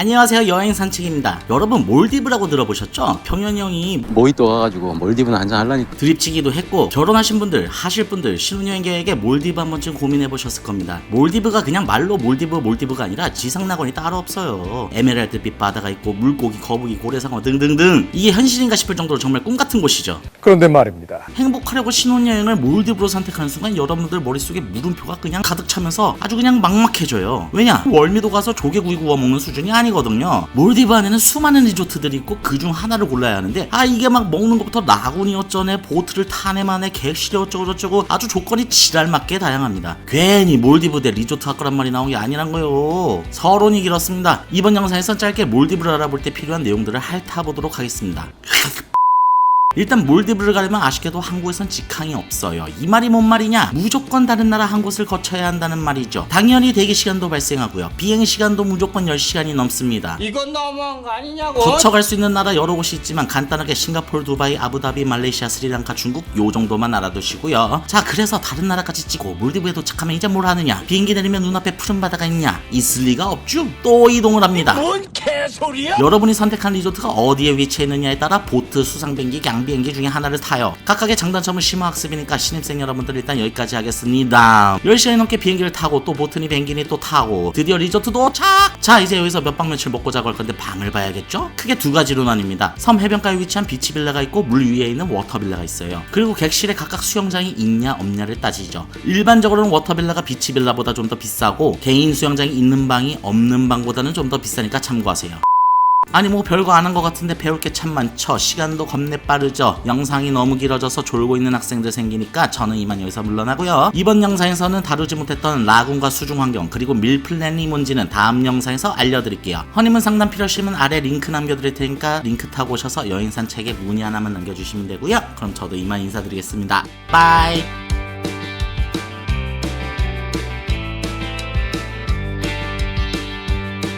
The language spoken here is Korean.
안녕하세요 여행 산책입니다 여러분 몰디브라고 들어보셨죠? 평현이 형이 모히또 와가지고 몰디브는 한잔 할라니까 드립치기도 했고 결혼하신 분들 하실 분들 신혼여행 계획에 몰디브 한 번쯤 고민해 보셨을 겁니다 몰디브가 그냥 말로 몰디브 몰디브가 아니라 지상낙원이 따로 없어요 에메랄드빛 바다가 있고 물고기 거북이 고래상어 등등등 이게 현실인가 싶을 정도로 정말 꿈 같은 곳이죠 그런데 말입니다. 행복하려고 신혼여행을 몰디브로 선택하는 순간 여러분들 머릿속에 물음표가 그냥 가득 차면서 아주 그냥 막막해져요. 왜냐? 월미도 가서 조개구이 구워 먹는 수준이 아니 거든요. 몰디브 안에는 수많은 리조트들이 있고 그중 하나를 골라야 하는데 아 이게 막 먹는 것부터 라군이 어쩌네 보트를 타네만에 객실이 어쩌고저쩌고 아주 조건이 지랄맞게 다양합니다. 괜히 몰디브 대 리조트 할 거란 말이 나온 게 아니란 거요. 서론이 길었습니다. 이번 영상에서 짧게 몰디브를 알아볼 때 필요한 내용들을 핥아보도록 하겠습니다. 일단 몰디브를 가려면 아쉽게도 한국에선 직항이 없어요. 이 말이 뭔 말이냐? 무조건 다른 나라 한 곳을 거쳐야 한다는 말이죠. 당연히 대기 시간도 발생하고요. 비행 시간도 무조건 10시간이 넘습니다. 이건 너무한 거 아니냐고. 거쳐갈 수 있는 나라 여러 곳이 있지만 간단하게 싱가포르, 두바이, 아부다비, 말레이시아, 스리랑카, 중국 요 정도만 알아두시고요. 자 그래서 다른 나라까지 찍고 몰디브에 도착하면 이제 뭘 하느냐? 비행기 내리면 눈앞에 푸른 바다가 있냐? 있을 리가 없죠. 또 이동을 합니다. 뭔 개 소리야? 여러분이 선택한 리조트가 어디에 위치해 있느냐에 따라 보트, 수상비행기, 양비행기 중에 하나를 타요. 각각의 장단점은 심화학습이니까 신입생 여러분들 일단 여기까지 하겠습니다. 10시간이 넘게 비행기를 타고 또 보트니 비행기니 또 타고 드디어 리조트 도착! 자 이제 여기서 몇 박 며칠 먹고 자고 할 건데 방을 봐야겠죠? 크게 두 가지로 나뉩니다. 섬 해변가에 위치한 비치 빌라가 있고 물 위에 있는 워터 빌라가 있어요. 그리고 객실에 각각 수영장이 있냐 없냐를 따지죠. 일반적으로는 워터 빌라가 비치 빌라보다 좀 더 비싸고 개인 수영장이 있는 방이 없는 방보다는 좀 더 비싸니까 참고하세요. 아니 뭐 별거 안 한 것 같은데 배울 게 참 많죠. 시간도 겁내 빠르죠. 영상이 너무 길어져서 졸고 있는 학생들 생기니까 저는 이만 여기서 물러나고요. 이번 영상에서는 다루지 못했던 라군과 수중 환경 그리고 밀플랜이 뭔지는 다음 영상에서 알려드릴게요. 허니문 상담 필요하시면 아래 링크 남겨드릴 테니까 링크 타고 오셔서 여행 산책에 문의 하나만 남겨주시면 되고요. 그럼 저도 이만 인사드리겠습니다. 빠이